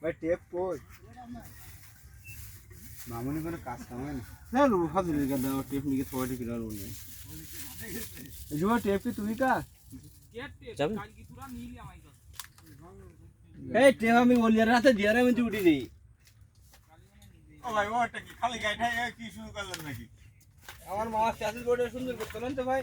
ভাই টেপ কই মামুনি কোনো কাজ কাম হয় না না রু হাজির দাও টেপ নিকে থোড়ি কিরা রু নে জুয়া টেপ কি তুমি কা এই টেপ আমি বলি রাতে দিয়ারে আমি উঠি দেই ও ভাই ওটা কি খালি গাইঠাই কি শুরু করলেন নাকি আমার মামা ক্যাসেট বোর্ডে সুন্দর করতেন তো ভাই।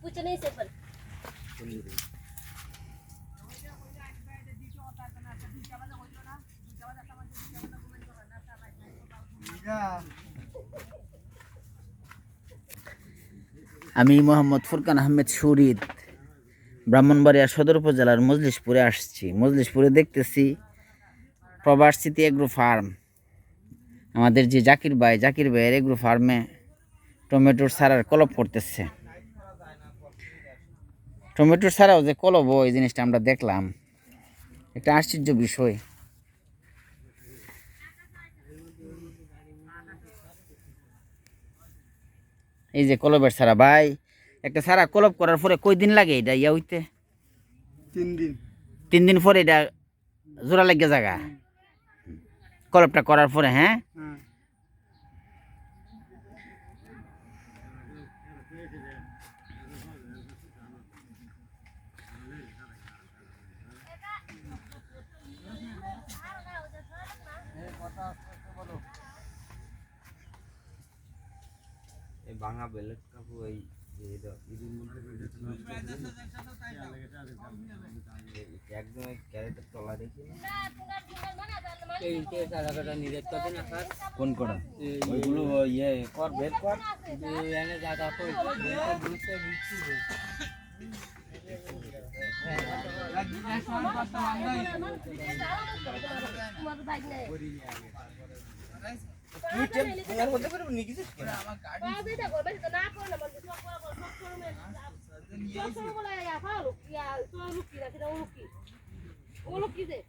पूछ नहीं से पर আমি মোহাম্মদ ফুরকান আহমেদ শরীদ ব্রাহ্মণবাড়িয়া সদর উপজেলার মজলিশপুরে আসছি মজলিশপুরে দেখতেছি প্রবাস স্মৃতি এগ্রো ফার্ম আমাদের যে জাকির ভাই জাকির ভাইয়ের এগ্রো ফার্মে টমেটোর সারার কলপ করতেছে। টমেটোর ছাড়াও যে কলব এই জিনিসটা আমরা দেখলাম। একটা আশ্চর্য বিষয়। এই যে কলবের সারা ভাই একটা সারা কলব করার পরে কই দিন লাগে এটা ইয়া হইতে? তিন দিন। তিন দিন পরে এটা জোড়া লাগে জায়গা কলবটা করার পরে হ্যাঁ হ্যাঁ এই ভাঙা বেলেট কাপু এই একদম ক্যারেটের তলা দেখি কোন করা ওইগুলো ইয়ে কর বের কর তুই টেপ এর মধ্যে করে নিকি দিস না আমার গাড়ি না করবে না করে না সব করে সব করে সব সব বলা ফালু ইয়া তো লুকি রাখি লুকি ও লুকি দে